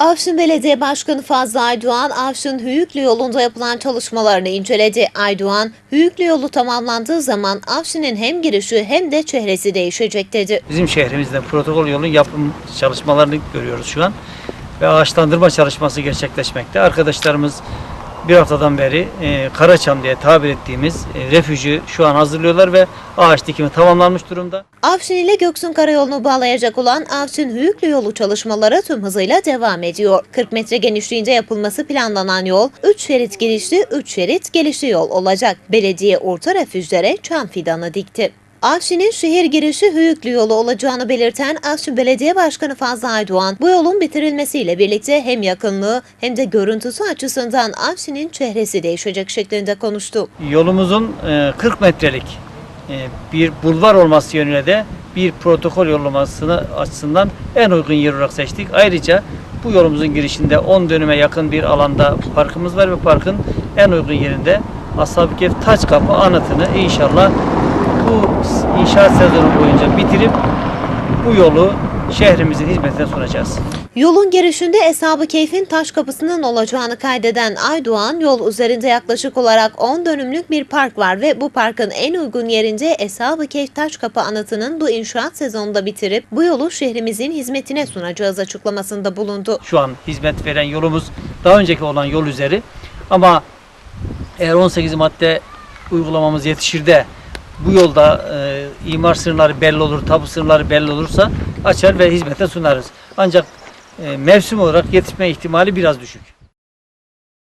Afşin Belediye Başkanı Fazlı Aydoğan, Afşin Hüyüklü yolunda yapılan çalışmalarını inceledi. Aydoğan, Hüyüklü yolu tamamlandığı zaman Afşin'in hem girişi hem de çehresi değişecek dedi. Bizim şehrimizde protokol yolun yapım çalışmalarını görüyoruz şu an. Ve ağaçlandırma çalışması gerçekleşmekte. Arkadaşlarımız bir haftadan beri e, Karaçam diye tabir ettiğimiz e, refüjü şu an hazırlıyorlar ve ağaç dikimi tamamlanmış durumda. Afşin ile Göksun Karayolu'nu bağlayacak olan Afşin Hüyüklü yolu çalışmaları tüm hızıyla devam ediyor. 40 metre genişliğinde yapılması planlanan yol 3 şerit girişli 3 şerit gelişli yol olacak. Belediye orta refüjlere çam fidanı dikti. Afşin'in şehir girişi Hüyüklü yolu olacağını belirten Afşin Belediye Başkanı Fazlı Aydoğan, bu yolun bitirilmesiyle birlikte hem yakınlığı hem de görüntüsü açısından Afşin'in çehresi değişecek şeklinde konuştu. Yolumuzun e, 40 metrelik e, bir bulvar olması yönüyle de bir protokol yol olmasını açısından en uygun yer olarak seçtik. Ayrıca bu yolumuzun girişinde 10 dönüme yakın bir alanda parkımız var ve parkın en uygun yerinde Ashab-ı Taç Kapı anıtını inşallah bu inşaat sezonu boyunca bitirip bu yolu şehrimizin hizmetine sunacağız. Yolun girişinde Eshab-ı Keyf'in taş kapısının olacağını kaydeden Aydoğan, yol üzerinde yaklaşık olarak 10 dönümlük bir park var ve bu parkın en uygun yerinde Eshab-ı Keyf taş kapı anıtının bu inşaat sezonunda bitirip bu yolu şehrimizin hizmetine sunacağız açıklamasında bulundu. Şu an hizmet veren yolumuz daha önceki olan yol üzeri ama eğer 18 madde uygulamamız yetişir de bu yolda e, imar sınırları belli olur, tapu sınırları belli olursa açar ve hizmete sunarız. Ancak e, mevsim olarak yetişme ihtimali biraz düşük.